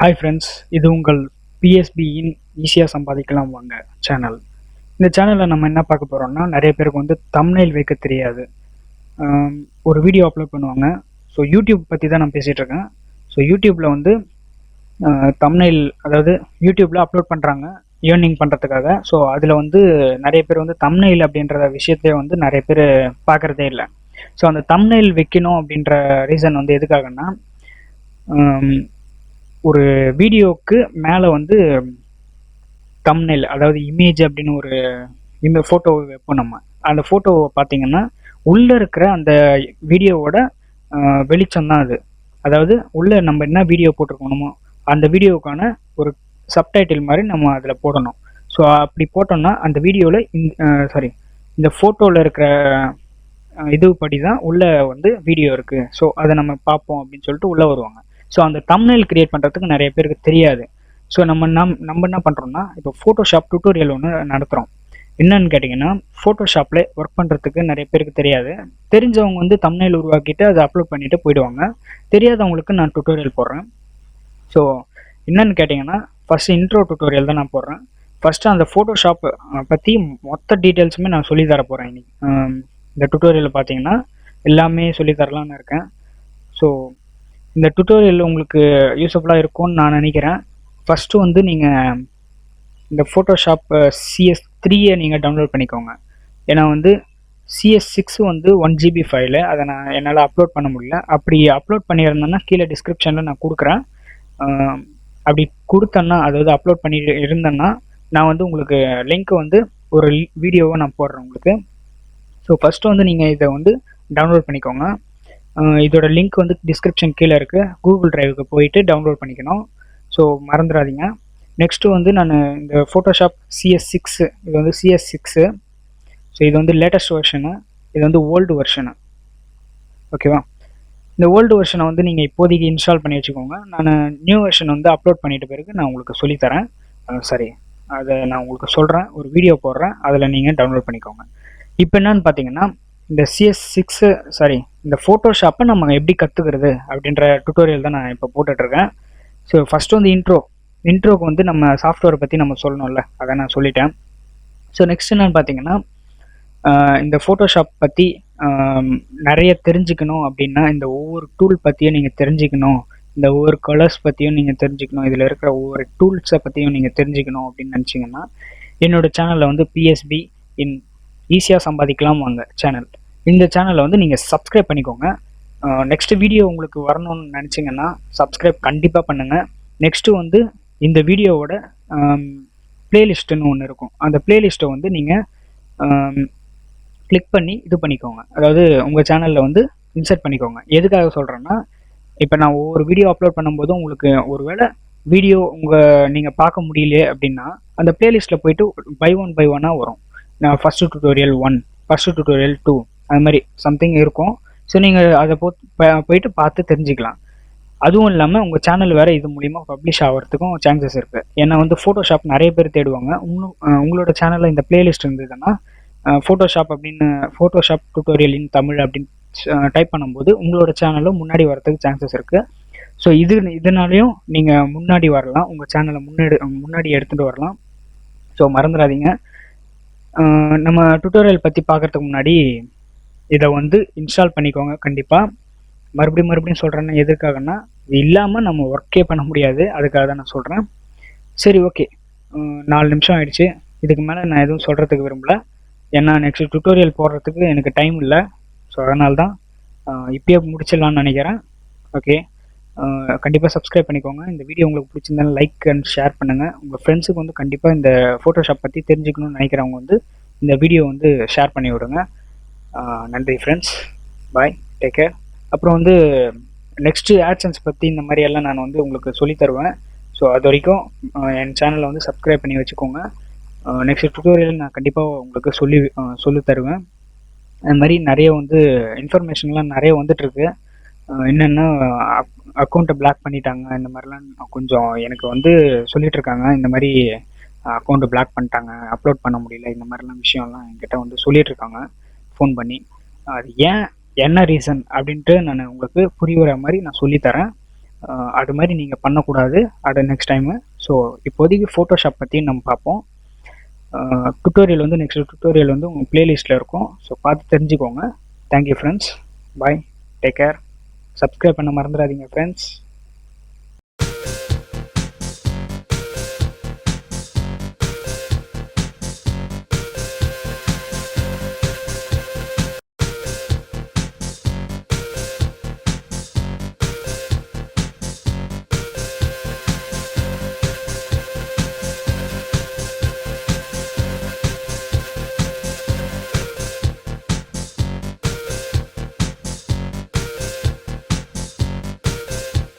Hi friends இது உங்கள் பிஎஸ்பியின் ஈஸியாக சம்பாதிக்கலாம் வாங்க சேனல் இந்த சேனலில் நம்ம என்ன பார்க்க போகிறோம்னா நிறைய பேருக்கு வந்து தம்னைல் வைக்க தெரியாது. ஒரு வீடியோ அப்லோட் பண்ணுவாங்க. ஸோ யூடியூப் பற்றி தான் நான் பேசிகிட்டு இருக்கேன். ஸோ யூடியூப்பில் வந்து தம்னைல் அதாவது யூடியூப்பில் அப்லோட் பண்ணுறாங்க ஏர்னிங் பண்ணுறதுக்காக ஸோ அதில் வந்து நிறைய பேர் வந்து தம்னைல் அப்படின்ற விஷயத்தையே வந்து நிறைய பேர் பார்க்குறதே இல்லை. ஸோ அந்த தம்னைல் வைக்கணும் அப்படின்ற ரீசன் வந்து எதுக்காகன்னா ஒரு வீடியோவுக்கு மேலே வந்து தம்னெல் அதாவது இமேஜ் அப்படின்னு ஒரு இமே ஃபோட்டோவை வைப்போம் நம்ம. அந்த ஃபோட்டோவை பார்த்தீங்கன்னா உள்ளே இருக்கிற அந்த வீடியோவோட வெளிச்சம் தான் அது. அதாவது உள்ளே நம்ம என்ன வீடியோ போட்டிருக்கணுமோ அந்த வீடியோவுக்கான ஒரு சப்டைட்டில் மாதிரி நம்ம அதில் போடணும். ஸோ அப்படி போட்டோம்னா அந்த வீடியோவில் இந்த சாரி இந்த ஃபோட்டோவில் இருக்கிற இது படி தான் உள்ளே வந்து வீடியோ இருக்குது ஸோ அதை நம்ம பார்ப்போம் அப்படின்னு சொல்லிட்டு உள்ளே வருவாங்க. ஸோ அந்த தம்னைல் கிரியேட் பண்ணுறதுக்கு நிறைய பேருக்கு தெரியாது. ஸோ நம்ம நம் நம்ம என்ன பண்ணுறோம்னா இப்போ ஃபோட்டோஷாப் டுட்டோரியல் ஒன்று நடத்துகிறோம் என்னன்னு கேட்டிங்கன்னா ஃபோட்டோஷாப்பில் ஒர்க் பண்ணுறதுக்கு நிறைய பேருக்கு தெரியாது. தெரிஞ்சவங்க வந்து தம்னைல் உருவாக்கிட்டு அதை அப்லோட் பண்ணிவிட்டு போயிடுவாங்க. தெரியாதவங்களுக்கு நான் டுட்டோரியல் போடுறேன். ஸோ என்னன்னு கேட்டிங்கன்னா ஃபஸ்ட்டு இன்ட்ரோ டுட்டோரியல் தான் நான் போடுறேன். ஃபஸ்ட்டு அந்த ஃபோட்டோஷாப் பற்றி மொத்த டீட்டெயில்ஸுமே நான் சொல்லி தர போகிறேன் இன்னைக்கு. இந்த டுட்டோரியலில் பார்த்தீங்கன்னா எல்லாமே சொல்லி தரலான்னு இருக்கேன். ஸோ இந்த டுட்டோரியல் உங்களுக்கு யூஸ்ஃபுல்லாக இருக்கும்னு நான் நினைக்கிறேன். ஃபஸ்ட்டு வந்து நீங்கள் இந்த ஃபோட்டோஷாப் சிஎஸ் த்ரீயை நீங்கள் டவுன்லோட் பண்ணிக்கோங்க. ஏன்னா வந்து சிஎஸ் சிக்ஸ் வந்து ஒன் ஜிபி ஃபைலு அதை நான் என்னால் அப்லோட் பண்ண முடியல. அப்படி அப்லோட் பண்ணியிருந்தேன்னா கீழே டிஸ்கிரிப்ஷனில் நான் கொடுக்குறேன். அப்படி கொடுத்தேன்னா அதாவது அப்லோட் பண்ணி இருந்தேன்னா நான் வந்து உங்களுக்கு லிங்க் வந்து ஒரு வீடியோவை நான் போடுறேன் உங்களுக்கு. ஸோ ஃபஸ்ட்டு வந்து நீங்கள் இதை வந்து டவுன்லோட் பண்ணிக்கோங்க. இதோட லிங்க் வந்து டிஸ்கிரிப்ஷன் கீழே இருக்குது கூகுள் ட்ரைவுக்கு போயிட்டு டவுன்லோட் பண்ணிக்கணும். ஸோ மறந்துடாதீங்க. நெக்ஸ்ட்டு வந்து நான் இந்த ஃபோட்டோஷாப் சிஎஸ் சிக்ஸு இது வந்து சிஎஸ் சிக்ஸு ஸோ இது வந்து லேட்டஸ்ட் வெர்ஷனு இது வந்து ஓல்டு வெர்ஷனு ஓகேவா இந்த ஓல்டு வெர்ஷனை வந்து நீங்கள் இப்போதைக்கு இன்ஸ்டால் பண்ணி வச்சுக்கோங்க. நான் நியூ வெர்ஷன் வந்து அப்லோட் பண்ணிட்ட பிறகு நான் உங்களுக்கு சொல்லித்தரேன். சரி. அதை நான் உங்களுக்கு சொல்கிறேன் ஒரு வீடியோ போடுறேன். அதில் நீங்கள் டவுன்லோட் பண்ணிக்கோங்க. இப்போ என்னன்னு பார்த்தீங்கன்னா இந்த சிஎஸ் சிக்ஸு சாரி இந்த ஃபோட்டோஷாப்பை நம்ம எப்படி கற்றுக்கிறது அப்படின்ற டுட்டோரியல் தான் நான் இப்போ போட்டுட்ருக்கேன். ஸோ ஃபஸ்ட்டு வந்து இன்ட்ரோ இன்ட்ரோக்கு வந்து நம்ம சாஃப்ட்வேரை பற்றி நம்ம சொல்லணும்ல. அதை நான் சொல்லிட்டேன். ஸோ நெக்ஸ்ட் என்னன்னு பார்த்தீங்கன்னா இந்த ஃபோட்டோஷாப் பற்றி நிறைய தெரிஞ்சுக்கணும் அப்படின்னா இந்த ஒவ்வொரு டூல் பற்றியும் நீங்கள் தெரிஞ்சுக்கணும். இந்த ஒவ்வொரு கலர்ஸ் பற்றியும் நீங்கள் தெரிஞ்சுக்கணும். இதில் இருக்கிற ஒவ்வொரு டூல்ஸை பற்றியும் நீங்கள் தெரிஞ்சுக்கணும் அப்படின்னு நினச்சிங்கன்னா என்னோடய சேனலில் வந்து பிஎஸ்பி இன் ஈஸியாக சம்பாதிக்கலாம் வாங்க சேனல் இந்த சேனலை வந்து நீங்கள் சப்ஸ்கிரைப் பண்ணிக்கோங்க. நெக்ஸ்ட் வீடியோ உங்களுக்கு வரணும்னு நினச்சிங்கன்னா சப்ஸ்கிரைப் கண்டிப்பாக பண்ணுங்கள் நெக்ஸ்ட்டு வந்து இந்த வீடியோவோட பிளேலிஸ்ட்டுன்னு ஒன்று இருக்கும். அந்த பிளேலிஸ்ட்டை வந்து நீங்கள் கிளிக் பண்ணி இது பண்ணிக்கோங்க. அதாவது உங்கள் சேனலில் வந்து இன்சர்ட் பண்ணிக்கோங்க. எதுக்காக சொல்கிறேன்னா இப்போ நான் ஒவ்வொரு வீடியோ அப்லோட் பண்ணும்போது உங்களுக்கு ஒருவேளை வீடியோ உங்கள் நீங்கள் பார்க்க முடியலையே அப்படின்னா அந்த பிளேலிஸ்ட்டில் போயிட்டு பை ஒன் பை ஒன்னாக வரும். நான் first tutorial one first tutorial two அது மாதிரி சம்திங் இருக்கும். ஸோ நீங்கள் அதை போ போயிட்டு பார்த்து தெரிஞ்சுக்கலாம். அதுவும் இல்லாமல் உங்கள் சேனல் வேறு இது மூலிமா பப்ளிஷ் ஆகிறதுக்கும் சான்சஸ் இருக்குது ஏன்னா வந்து ஃபோட்டோஷாப் நிறைய பேர் தேடுவாங்க. உங்களும் உங்களோட சேனலில் இந்த பிளேலிஸ்ட் இருந்ததுன்னா ஃபோட்டோஷாப் அப்படின்னு ஃபோட்டோஷாப் டுட்டோரியல் இன் தமிழ் அப்படின்னு டைப் பண்ணும்போது உங்களோட சேனலும் முன்னாடி வரதுக்கு சான்சஸ் இருக்குது ஸோ இது இதனாலையும் நீங்கள் முன்னாடி வரலாம். உங்கள் சேனலை முன்னாடி முன்னாடி எடுத்துகிட்டு வரலாம். ஸோ மறந்துடாதீங்க. நம்ம டுட்டோரியல் பற்றி பார்க்கறதுக்கு முன்னாடி இதை வந்து இன்ஸ்டால் பண்ணிக்கோங்க கண்டிப்பாக மறுபடியும் மறுபடியும் சொல்கிறேன்னா எதுக்காகன்னா இது இல்லாமல் நம்ம ஒர்க்கே பண்ண முடியாது. அதுக்காக தான் நான் சொல்கிறேன் சரி ஓகே நாலு நிமிஷம் ஆயிடுச்சு. இதுக்கு மேலே நான் எதுவும் சொல்கிறதுக்கு விரும்பல. ஏன்னா நெக்ஸ்ட் டுட்டோரியல் போடுறதுக்கு எனக்கு டைம் இல்லை. ஸோ அதனால தான் இப்பயே முடிச்சிடலான்னு நினைக்கிறேன். ஓகே கண்டிப்பாக சப்ஸ்கிரைப் பண்ணிக்கோங்க. இந்த வீடியோ உங்களுக்கு பிடிச்சிருந்தாலும் லைக் அண்ட் ஷேர் பண்ணுங்கள் உங்கள் ஃப்ரெண்ட்ஸுக்கு வந்து கண்டிப்பாக இந்த ஃபோட்டோஷாப் பற்றி தெரிஞ்சுக்கணும்னு நினைக்கிறவங்க வந்து இந்த வீடியோ வந்து ஷேர் பண்ணி விடுங்க. நன்றி ஃப்ரெண்ட்ஸ் பாய் டேக் கேர் அப்புறம் வந்து நெக்ஸ்ட்டு ஆட்சன்ஸ் பற்றி இந்த மாதிரி எல்லாம் நான் வந்து உங்களுக்கு சொல்லித் தருவேன். ஸோ அது வரைக்கும் என் சேனலை வந்து சப்ஸ்கிரைப் பண்ணி வச்சுக்கோங்க. நெக்ஸ்ட் டுட்டோரியல் நான் கண்டிப்பாக உங்களுக்கு சொல்லி சொல்லி சொல்லித் தருவேன். அது மாதிரி நிறைய வந்து இன்ஃபர்மேஷன்லாம் நிறைய வந்துட்டுருக்கு என்னென்னா அக்கௌண்ட்டை பிளாக் பண்ணிட்டாங்க. இந்த மாதிரிலாம் கொஞ்சம் எனக்கு வந்து சொல்லிகிட்டு இருக்காங்க. இந்த மாதிரி அக்கௌண்ட்டை பிளாக் பண்ணிட்டாங்க. அப்லோட் பண்ண முடியல. இந்த மாதிரிலாம் விஷயம்லாம் என்கிட்ட வந்து சொல்லிகிட்டு இருக்காங்க. ஃபோன் பண்ணி அது ஏன் என்ன ரீசன் அப்படின்ட்டு நான் உங்களுக்கு புரியுற மாதிரி நான் சொல்லித்தரேன் அது மாதிரி நீங்கள் பண்ணக்கூடாது அது நெக்ஸ்ட் டைமு ஸோ இப்போதைக்கு ஃபோட்டோஷாப் பற்றி நம்ம பார்ப்போம். டுட்டோரியல் வந்து நெக்ஸ்ட் டுட்டோரியல் வந்து உங்கள் பிளேலிஸ்ட்டில் இருக்கும். ஸோ பார்த்து தெரிஞ்சுக்கோங்க. Thank you friends bye take care subscribe பண்ண மறந்துடாதீங்க ஃப்ரெண்ட்ஸ்